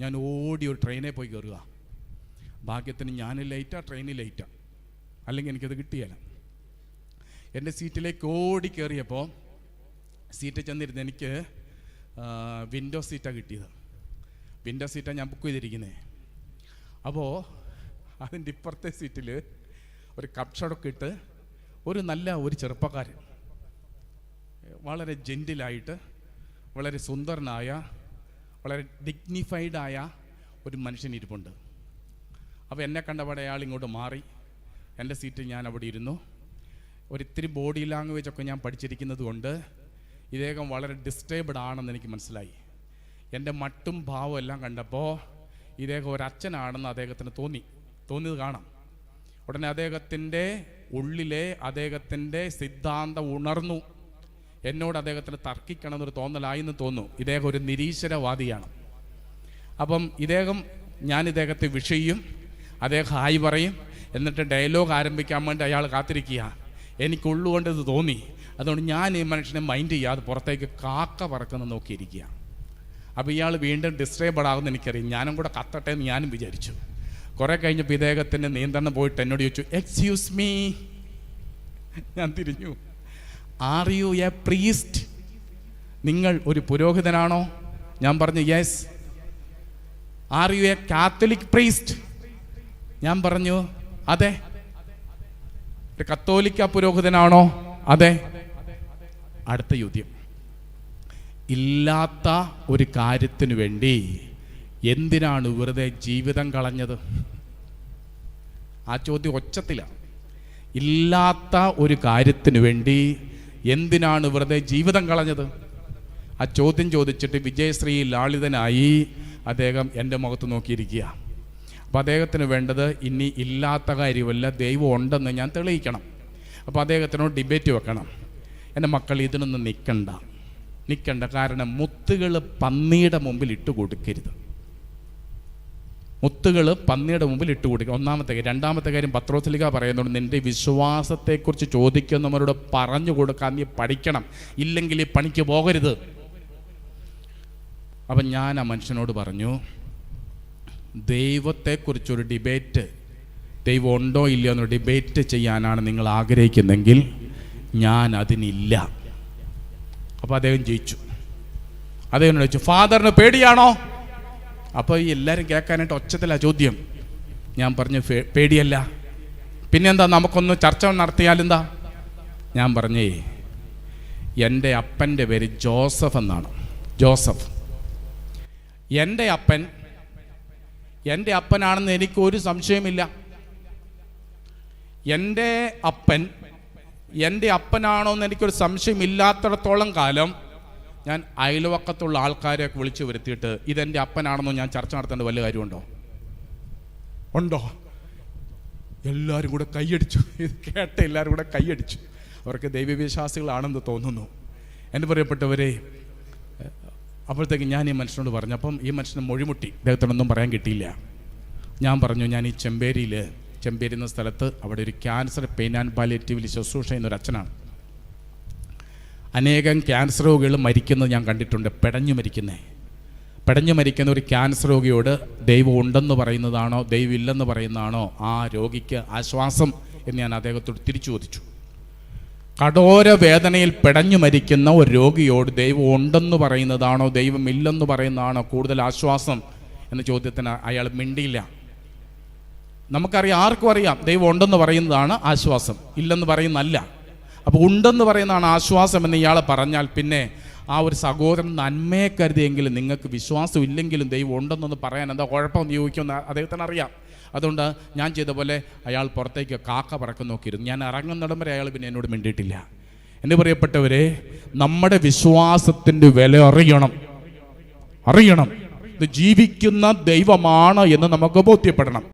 ഞാൻ ഓടി ഒരു ട്രെയിനിൽ പോയി കയറുക ഭാഗ്യത്തിന് ഞാൻ ലേറ്റാണ് ട്രെയിനിൽ ലേറ്റാണ് അല്ലെങ്കിൽ എനിക്കത് കിട്ടിയല്ല എന്റെ സീറ്റിലേക്ക് ഓടി കയറിയപ്പോൾ സീറ്റ് ചെന്നിരുന്ന് എനിക്ക് വിൻഡോ സീറ്റാണ് കിട്ടിയത്. വിൻഡോ സീറ്റാണ് ഞാൻ ബുക്ക് ചെയ്തിരിക്കുന്നത് അപ്പോൾ അതിന്റെ ഇപ്പുറത്തെ സീറ്റിൽ ഒരു കപ്ഷടൊക്കെ ഇട്ട് ഒരു നല്ല ഒരു ചെറുപ്പക്കാരൻ. വളരെ ജെന്റിലായിട്ട് വളരെ സുന്ദരനായ വളരെ ഡിഗ്നിഫൈഡായ ഒരു മനുഷ്യൻ ഇരിപ്പുണ്ട്. അപ്പോൾ എന്നെ കണ്ടപാടെ അയാൾ ഇങ്ങോട്ട് മാറി. എന്റെ സീറ്റ് ഞാൻ അവിടെ ഇരുന്നു. ഒരിത്തിരി ബോഡി ലാംഗ്വേജ് ഒക്കെ ഞാൻ പഠിച്ചിരിക്കുന്നത് കൊണ്ട് ഇദ്ദേഹം വളരെ ഡിസ്റ്റേബ്ഡ് ആണെന്ന് എനിക്ക് മനസ്സിലായി. എന്റെ മട്ടും ഭാവം എല്ലാം കണ്ടപ്പോൾ ഇദ്ദേഹം അച്ഛനാണെന്ന് അദ്ദേഹത്തിന് തോന്നി. തോന്നിയത് കാണാം. ഉടനെ അദ്ദേഹത്തിന്റെ ഉള്ളിലെ അദ്ദേഹത്തിന്റെ സിദ്ധാന്തം ഉണർന്നു. എന്നോട് അദ്ദേഹത്തിന് തർക്കിക്കണം എന്നൊരു തോന്നലായി എന്ന് തോന്നുന്നു. ഇദ്ദേഹം ഒരു നിരീശ്വരവാദിയാണ്. അപ്പം ഇദ്ദേഹം ഞാൻ ഇദ്ദേഹത്തെ വിഷയും അദ്ദേഹം ഹായ് പറയും എന്നിട്ട് ഡയലോഗ് ആരംഭിക്കാൻ വേണ്ടി അയാൾ കാത്തിരിക്കുക. എനിക്കുള്ളുകൊണ്ട് ഇത് തോന്നി. അതുകൊണ്ട് ഞാൻ ഈ മനുഷ്യനെ മൈൻഡ് ചെയ്യാതെ പുറത്തേക്ക് കാക്ക പറക്കുന്ന നോക്കിയിരിക്കുക. അപ്പോൾ ഇയാൾ വീണ്ടും ഡിസ്റ്റർബഡ് ആകുമെന്ന് എനിക്കറിയാം. ഞാനും കൂടെ കത്തട്ടെ എന്ന് ഞാനും വിചാരിച്ചു. കുറേ കഴിഞ്ഞപ്പോൾ ഇദ്ദേഹത്തിന്റെ നിയന്ത്രണം പോയിട്ട് എന്നോട് ചോദിച്ചു എക്സ്ക്യൂസ് മീ ഞാൻ തിരിഞ്ഞു. ആർ യു എ പ്രീസ്റ്റ് നിങ്ങൾ ഒരു പുരോഹിതനാണോ? ഞാൻ പറഞ്ഞു yes are you a Catholic priest ഞാൻ പറഞ്ഞു അതെ. ഒരു കത്തോലിക്ക പുരോഹിതനാണോ? അതെ. അടുത്ത യുദ്ധം ഇല്ലാത്ത ഒരു കാര്യത്തിനു വേണ്ടി എന്തിനാണ് വെറുതെ ജീവിതം കളഞ്ഞത്? ആ ചോദ്യം ഒച്ചത്തിലാണ് ഇല്ലാത്ത ഒരു കാര്യത്തിനു വേണ്ടി എന്തിനാണ് വെറുതെ ജീവിതം കളഞ്ഞത്? ആ ചോദ്യം ചോദിച്ചിട്ട് വിജയശ്രീ ലാളിതനായി അദ്ദേഹം എന്റെ മുഖത്ത് നോക്കിയിരിക്കുക. അപ്പോൾ അദ്ദേഹത്തിന് വേണ്ടത് ഇനി ഇല്ലാത്ത കാര്യമല്ല ദൈവം ഉണ്ടെന്ന് ഞാൻ തെളിയിക്കണം. അപ്പോൾ അദ്ദേഹത്തിനോട് ഡിബേറ്റ് വെക്കണം. എന്റെ മക്കൾ ഇതിനൊന്നും നിൽക്കണ്ട നിൽക്കണ്ട കാരണം മുത്തുകൾ പന്നിയുടെ മുമ്പിൽ ഇട്ട് കൊടുക്കരുത് മുത്തുകൾ പന്നിയുടെ മുമ്പിൽ ഇട്ട് കൊടുക്കുക. ഒന്നാമത്തെ കാര്യം. രണ്ടാമത്തെ കാര്യം പത്രോസലിക പറയുന്നുണ്ട് നിന്റെ വിശ്വാസത്തെക്കുറിച്ച് ചോദിക്കുന്നവരോട് പറഞ്ഞു കൊടുക്കാൻ നീ പഠിക്കണം. ഇല്ലെങ്കിൽ ഈ പണിക്ക് പോകരുത്. അപ്പം ഞാൻ ആ മനുഷ്യനോട് പറഞ്ഞു ദൈവത്തെക്കുറിച്ചൊരു ഡിബേറ്റ് ദൈവം ഉണ്ടോ ഇല്ലയോ എന്നൊരു ഡിബേറ്റ് ചെയ്യാനാണ് നിങ്ങൾ ആഗ്രഹിക്കുന്നെങ്കിൽ ഞാൻ അതിനില്ല. അപ്പോൾ അദ്ദേഹം ജയിച്ചു. അദ്ദേഹം ചോദിച്ചു ഫാദറിന് പേടിയാണോ? അപ്പോൾ ഈ എല്ലാവരും കേൾക്കാനായിട്ട് ഒച്ചത്തിലാ ചോദ്യം. ഞാൻ പറഞ്ഞു പേടിയല്ല. പിന്നെന്താ നമുക്കൊന്ന് ചർച്ച നടത്തിയാലെന്താ ഞാൻ പറഞ്ഞേ എന്റെ അപ്പന്റെ പേര് ജോസഫ് എന്നാണ്. ജോസഫ്. എന്റെ അപ്പൻ എന്റെ അപ്പനാണെന്ന് എനിക്കൊരു സംശയമില്ല എന്റെ അപ്പൻ എന്റെ അപ്പനാണോ എന്ന് എനിക്കൊരു സംശയമില്ലാത്തിടത്തോളം കാലം ഞാൻ അയൽവക്കത്തുള്ള ആൾക്കാരെ വിളിച്ചു വരുത്തിയിട്ട് ഇതെന്റെ അപ്പനാണെന്നോ ഞാൻ ചർച്ച നടത്തേണ്ട വല്ല കാര്യമുണ്ടോ? ഉണ്ടോ? എല്ലാവരും കൂടെ കൈയടിച്ചു. ഇത് കേട്ട എല്ലാവരും കൂടെ കൈയടിച്ചു. അവർക്ക് ദൈവവിശ്വാസികളാണെന്ന് തോന്നുന്നു. എന്റെ പ്രിയപ്പെട്ടവരെ അപ്പോഴത്തേക്ക് ഞാൻ ഈ മനുഷ്യനോട് പറഞ്ഞു അപ്പം ഈ മനുഷ്യന് മൊഴിമുട്ടി. ഇദ്ദേഹത്തിനൊന്നും പറയാൻ കിട്ടിയില്ല. ഞാൻ പറഞ്ഞു ഞാൻ ഈ ചെമ്പേരിയിൽ ചെമ്പേരി എന്ന സ്ഥലത്ത് അവിടെ ഒരു ക്യാൻസർ പെയിൻ ആൻഡ് പാലിയേറ്റീവിൽ ശുശ്രൂഷ ഒരു അച്ഛനാണ്. അനേകം ക്യാൻസർ രോഗികൾ മരിക്കുന്നത് ഞാൻ കണ്ടിട്ടുണ്ട്. പെടഞ്ഞു മരിക്കുന്നേ. പെടഞ്ഞു മരിക്കുന്ന ഒരു ക്യാൻസർ രോഗിയോട് ദൈവം ഉണ്ടെന്ന് പറയുന്നതാണോ ദൈവം ഇല്ലെന്ന് പറയുന്നതാണോ ആ രോഗിക്ക് ആശ്വാസം എന്ന് ഞാൻ അദ്ദേഹത്തോട് തിരിച്ചു ചോദിച്ചു. കഠോര വേദനയിൽ പെടഞ്ഞു മരിക്കുന്ന ഒരു രോഗിയോട് ദൈവം ഉണ്ടെന്ന് പറയുന്നതാണോ ദൈവം ഇല്ലെന്ന് പറയുന്നതാണോ കൂടുതൽ ആശ്വാസം എന്ന ചോദ്യത്തിന് അയാൾ മിണ്ടിയില്ല. നമുക്കറിയാം ആർക്കും അറിയാം ദൈവം ഉണ്ടെന്ന് പറയുന്നതാണ് ആശ്വാസം. ഇല്ലെന്ന് പറയുന്നതല്ല. അപ്പോൾ ഉണ്ടെന്ന് പറയുന്നതാണ് ആശ്വാസം എന്ന് ഇയാൾ പറഞ്ഞാൽ പിന്നെ ആ ഒരു സഹോദരൻ നന്മയെ കരുതിയെങ്കിലും നിങ്ങൾക്ക് വിശ്വാസം ഇല്ലെങ്കിലും ദൈവം ഉണ്ടെന്നൊന്ന് പറയാൻ എന്താ കുഴപ്പമെന്ന് ചോദിക്കുമെന്ന് അദ്ദേഹത്തിന് അറിയാം. അതുകൊണ്ട് ഞാൻ ചെയ്ത പോലെ അയാൾ പുറത്തേക്ക് കാക്ക പറക്കം നോക്കിയിരുന്നു. ഞാൻ ഇറങ്ങുന്നിടം വരെ അയാൾ പിന്നെ എന്നോട് മിണ്ടിയിട്ടില്ല. എന്റെ പറയപ്പെട്ടവരെ നമ്മുടെ വിശ്വാസത്തിന്റെ വില അറിയണം. അറിയണം. ഇത് ജീവിക്കുന്ന ദൈവമാണ് എന്ന് നമുക്ക് ബോധ്യപ്പെടണം.